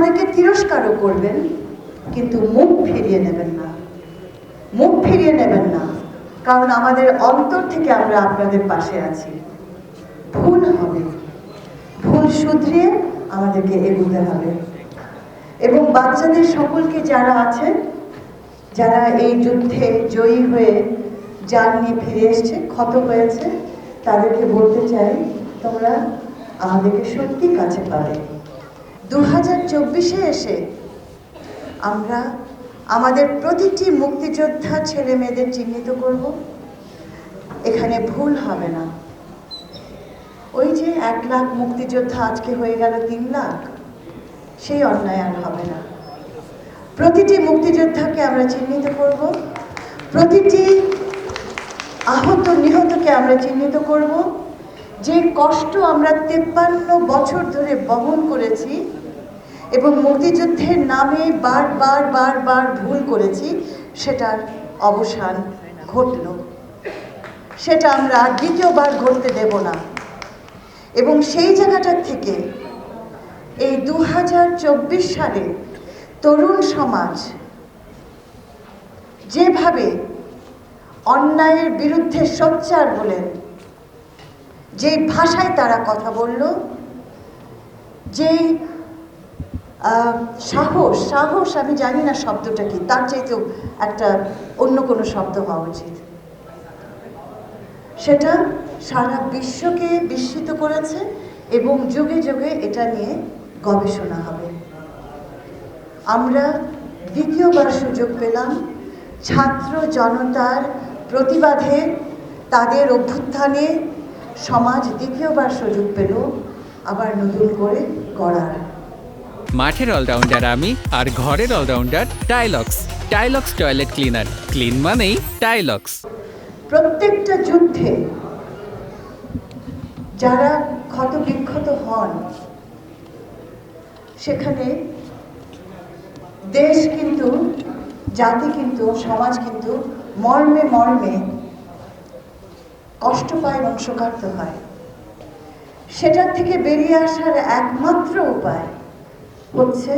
আমাদেরকে তিরস্কারও করবেন, কিন্তু মুখ ফিরিয়ে নেবেন না। মুখ ফিরিয়ে নেবেন না, কারণ আমাদের অন্তর থেকে আমরা আপনাদের পাশে আছি। ভুল হবে। ভুল শুধরিয়ে আমাদেরকে এগোতে হবে। এবং বাচ্চাদের সকলকে যারা আছে যারা এই যুদ্ধে জয়ী হয়ে যান নিয়ে ফিরে এসছে, ক্ষত হয়েছে, তাদেরকে বলতে চাই, তোমরা আমাদেরকে সত্যি কাছে পাবে। দু হাজার চব্বিশে এসে আমরা আমাদের প্রতিটি মুক্তিযোদ্ধা ছেলে মেয়েদের চিহ্নিত করব। এখানে ভুল হবে না। ওই যে এক লাখ মুক্তিযোদ্ধা আজকে হয়ে গেল তিন লাখ, সেই অন্যায় আর হবে না। প্রতিটি মুক্তিযোদ্ধাকে আমরা চিহ্নিত করব। প্রতিটি আহত নিহতকে আমরা চিহ্নিত করব। যে কষ্ট আমরা তেপ্পান্ন বছর ধরে বহন করেছি এবং মুক্তিযুদ্ধের নামে বারবার বারবার ভুল করেছি, সেটার অবসান ঘটল। সেটা আমরা দ্বিতীয়বার ঘটতে দেব না। এবং সেই জায়গাটার থেকে এই দু হাজার চব্বিশ সালে তরুণ সমাজ যেভাবে অন্যায়ের বিরুদ্ধে সোচ্চার হলেন যে ভাষায় তারা কথা বলল আহ, সাহস সাহস আমি জানি না শব্দটা কি তার চাইতেও একটা অন্য কোনো শব্দ হওয়া উচিত। সেটা সারা বিশ্বকে বিস্মিত করেছে এবং যুগে যুগে এটা নিয়ে গবেষণা হবে। আমরা দ্বিতীয়বার সুযোগ পেলাম ছাত্র জনতার প্রতিবাদে তাদের অভ্যুত্থানে সমাজ দ্বিতীয়বার সুযোগ পেল আবার নতুন করে গড়ার। মাঠের অলরাউন্ডার আমি আর ঘরের allrounder Tilex Tilex toilet cleaner clean মানেই টাইলক্স প্রত্যেকটা যুদ্ধে যারা ক্ষত বিক্ষত হন সেখানে দেশ কিন্তু জাতি কিন্তু সমাজ কিন্তু মর্মে মর্মে কষ্ট পায় এবং শোকার্ত হয়। সেটার থেকে বেরিয়ে আসার একমাত্র উপায় হচ্ছে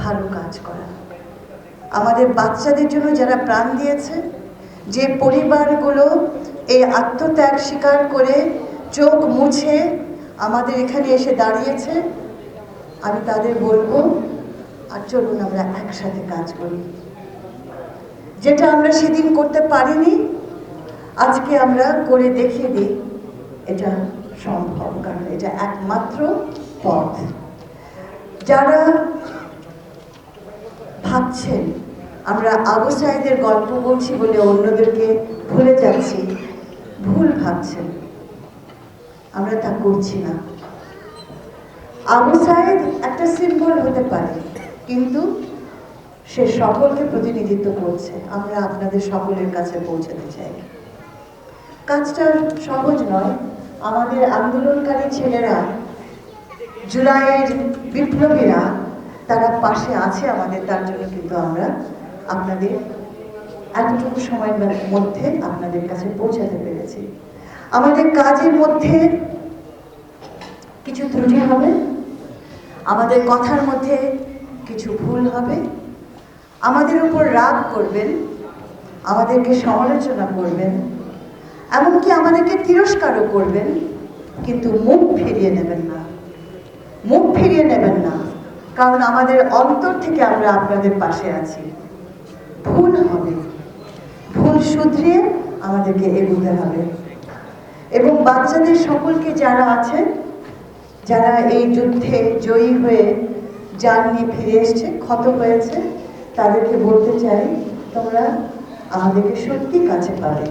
ভালো কাজ করা। আমাদের বাচ্চাদের জন্য যারা প্রাণ দিয়েছে, যে পরিবারগুলো এই আত্মত্যাগ স্বীকার করে চোখ মুছে আমাদের এখানে এসে দাঁড়িয়েছে, আমি তাদের বলব, আর চলুন আমরা একসাথে কাজ করি। যেটা আমরা সেদিন করতে পারিনি আজকে আমরা করে দেখিয়ে দিই, এটা সম্ভব, কারণ এটা একমাত্র পথ। যারা ভাবছেন, আমরা আবু সাইদের গল্প বলছি বলে অন্যদেরকে ভুলে যাচ্ছি, ভুল ভাবছেন, আমরা তা করছি না। আবু সাইদ একটা সিম্বল হতে পারে, কিন্তু সে সকলকে প্রতিনিধিত্ব করছে। আমরা আপনাদের সকলের কাছে পৌঁছাতে চাই। কাজটা সহজ নয়। আমাদের আন্দোলনকারী ছেলেরা, জুলাইয়ের বিপ্লবীরা, তারা পাশে আছে আমাদের, তার জন্য কিন্তু আমরা আপনাদের এতটুকু সময়ের মধ্যে আপনাদের কাছে পৌঁছাতে পেরেছি। আমাদের কাজের মধ্যে কিছু ত্রুটি হবে, আমাদের কথার মধ্যে কিছু ভুল হবে, আমাদের উপর রাগ করবেন, আমাদেরকে সমালোচনা করবেন এমনকি আমাদেরকে তিরস্কারও করবেন, কিন্তু মুখ ফিরিয়ে নেবেন না। মুখ ফিরিয়ে নেবেন না, কারণ আমাদের অন্তর থেকে আমরা আপনাদের পাশে আছি। ভুল হবে। ভুল শুধরিয়ে আমাদেরকে এগোতে হবে। এবং বাচ্চাদের সকলকে যারা আছে যারা এই যুদ্ধে জয়ী হয়ে যান নিয়ে ফিরে এসছে, ক্ষত হয়েছে, তাদেরকে বলতে চাই, তোমরা আমাদেরকে সত্যি কাছে পাবে।